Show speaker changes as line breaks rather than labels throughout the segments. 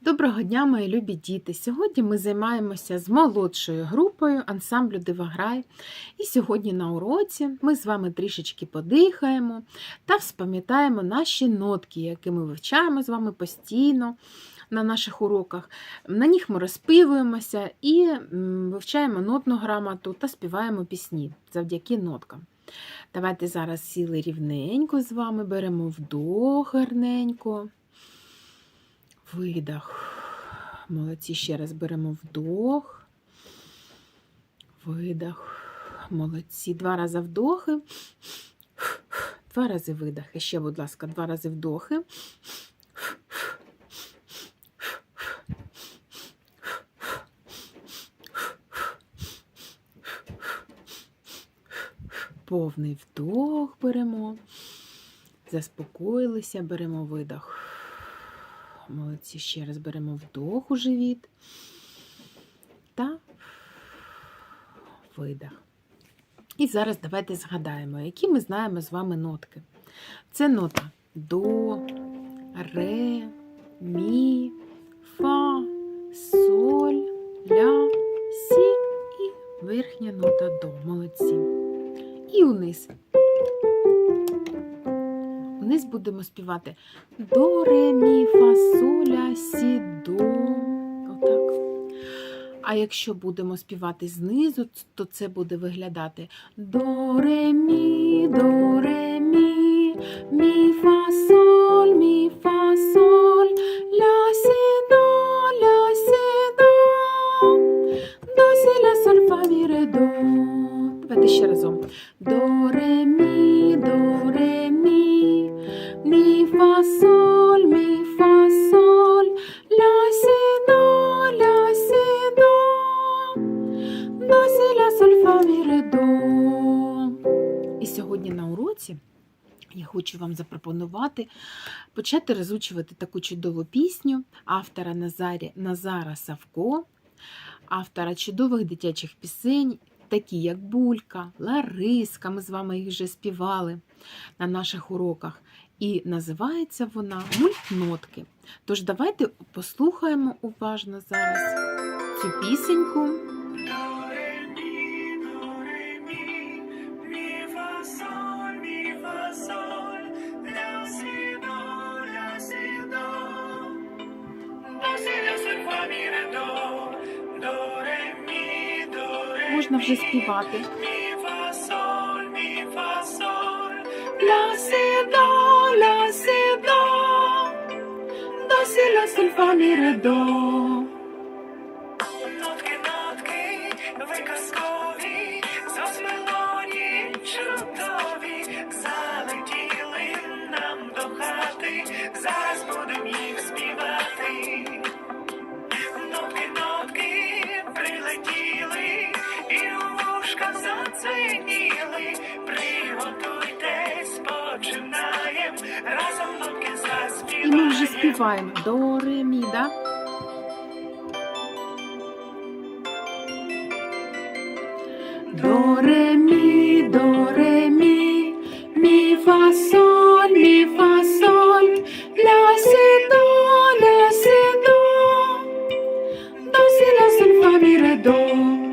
Доброго дня, мої любі діти! Сьогодні ми займаємося з молодшою групою ансамблю Дивограй. І сьогодні на уроці ми з вами трішечки подихаємо та вспам'ятаємо наші нотки, які ми вивчаємо з вами постійно на наших уроках. На них ми розпивуємося і вивчаємо нотну грамоту та співаємо пісні завдяки ноткам. Давайте зараз сіли рівненько з вами, беремо вдох гарненько. Видох. Молодці. Ще раз беремо вдох. Видох. Молодці. Два рази вдохи. Два рази видохи. Ще, будь ласка, два рази вдохи. Повний вдох беремо. Заспокоїлися, беремо видох. Молодці, ще раз беремо вдох у живіт та видох. І зараз давайте згадаємо, які ми знаємо з вами нотки. Це нота до, ре, мі, фа, соль, ля, сі і верхня нота до. Молодці. І униз. Вниз будемо співати до, ре, мі, фа, соля, сі, до. Отак. А якщо будемо співати знизу, то це буде виглядати до, ре, мі, до, ре, мі, мі, фа, соль, мі, до. І сьогодні на уроці я хочу вам запропонувати почати розучувати таку чудову пісню автора Назарі, Назара Савко, автора чудових дитячих пісень, такі як Булька, Лариска. Ми з вами їх вже співали на наших уроках. І називається вона Мультнотки. Тож давайте послухаємо уважно зараз цю пісеньку. Можна вже співати. La si до, do si до, sol fa mi re фа,
І
ми вже співаємо. До, ре, мі, да? До, ре, мі, до, ре, мі, мі, мі, фа, ля, си, до, ля, си, до, до, си, ля, соль, мі, ре, до,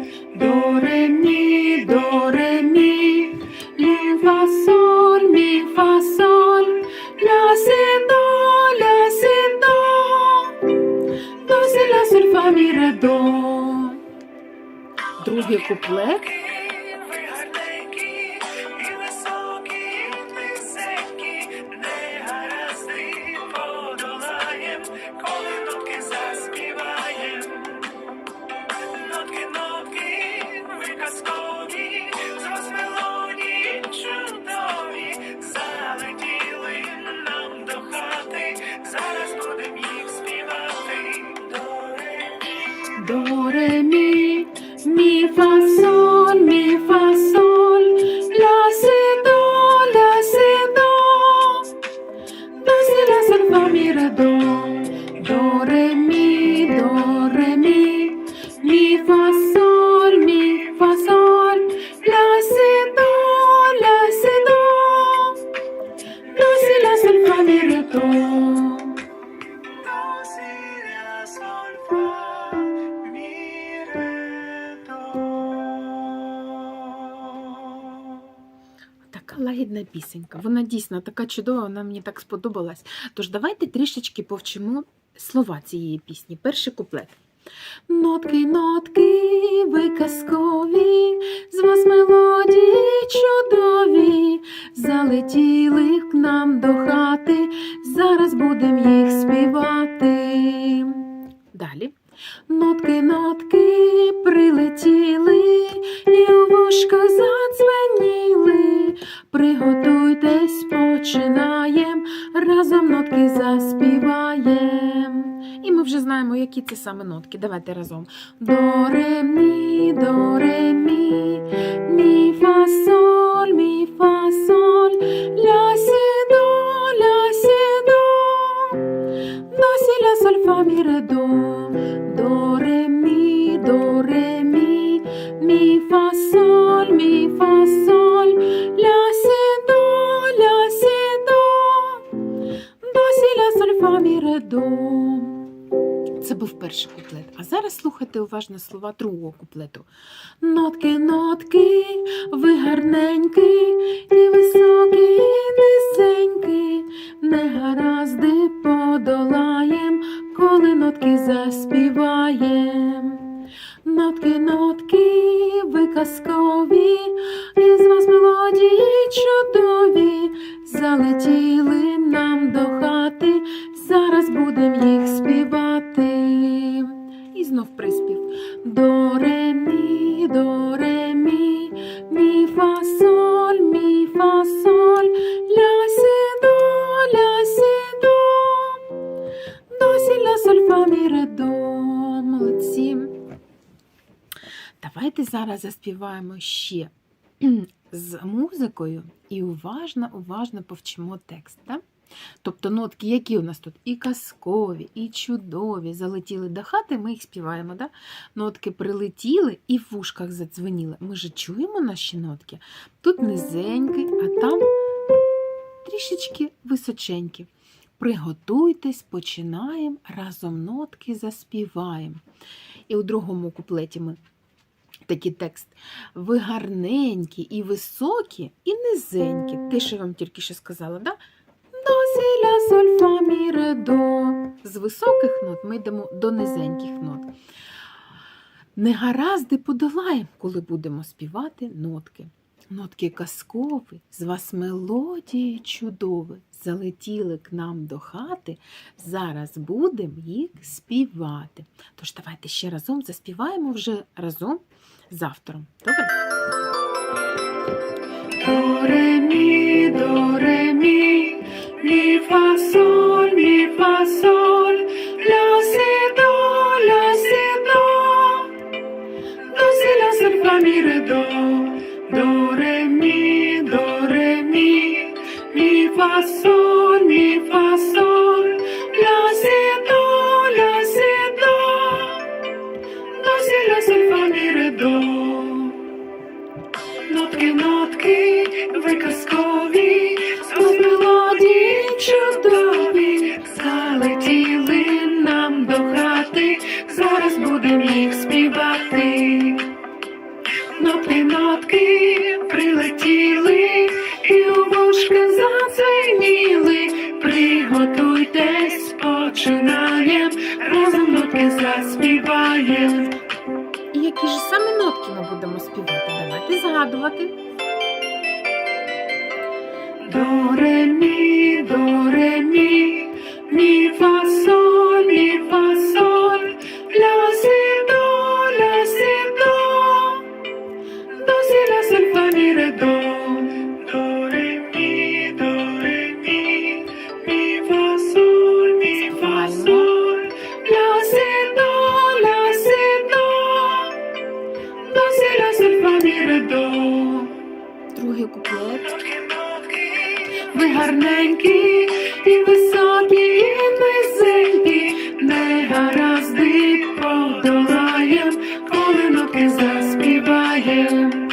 До ре, До, пісенька. Вона дійсно така чудова, вона мені так сподобалась. Тож давайте трішечки повчимо слова цієї пісні. Перший куплет. Нотки, нотки, ви з вас мелодії чудові, залетіли к нам до хати, зараз будем їх співати. Далі. Нотки, нотки прилетіли, і у вушках задзвеніли. Приготуйтесь, починаєм, разом нотки заспіваєм. І ми вже знаємо, які це саме нотки. Давайте разом. До, ре, мі, до, ре, мі, мі, фа, ре. Це був перший куплет. А зараз слухайте уважно слова другого куплету. Нотки, нотки, ви гарненькі, і високі, і низенькі, негаразди подолаєм, коли нотки заспіваєм. Нотки, нотки, ви казкові, і з вас мелодії чудові, залетіли нам до хати, зараз будем їх співати. І знов приспів. До ре до ре мі, мі фа соль, мі фа соль, ля сі до, ля сі до, до сі ля соль фа мі ре до. Молодці. Давайте зараз заспіваємо ще з музикою і уважно, уважно повчимо текст. Так? Тобто нотки, які у нас тут і казкові, і чудові, залетіли до хати, ми їх співаємо. Да? Нотки прилетіли і в вушках задзвеніли. Ми же чуємо наші нотки. Тут низенький, а там трішечки височенькі. Приготуйтесь, починаємо, разом нотки заспіваємо. І у другому куплеті ми такий текст. Ви гарненькі і високі, і низенькі. Те, що я вам тільки що сказала, да? Ля, соль, фа, мі, ре, до. З високих нот ми йдемо до низеньких нот. Негаразди подолаємо, коли будемо співати нотки. Нотки казкові, з вас мелодії чудові, залетіли к нам до хати, зараз будемо їх співати. Тож давайте ще разом заспіваємо вже разом з автором. Добре? Мі, фа, соль, мі, фа, соль, ля, сі, до, ля, сі, до, до, сі, ля, соль, фа, мі, ре, до, до, ре, мі, до, ре, мі, мі, фа, соль, мі, фа, соль, ля, сі, до, ля, сі, до, до, сі, ля, соль, фа, мі, ре, до. Нотки, нотки, ви казкові, згадувати. До Ви гарненькі, і високі, і низенькі, негаразди подолаєм, коли нотки заспіваєм.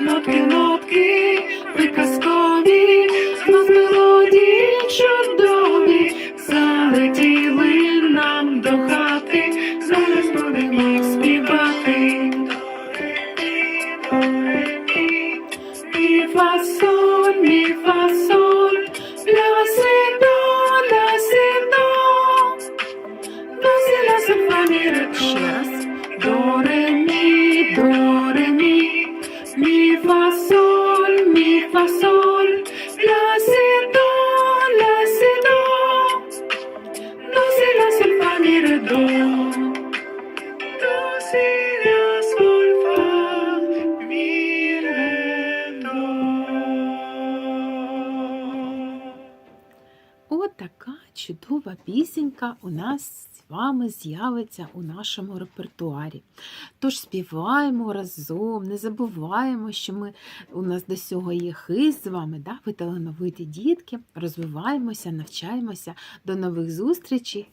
Нотки, нотки, ви казкові, знов мелодії чудові, цікава пісенька у нас з вами з'явиться у нашому репертуарі. Тож співаємо разом, не забуваємо, що ми, у нас до цього є хист з вами, да? ви талановиті дітки, розвиваємося, навчаємося. До нових зустрічей!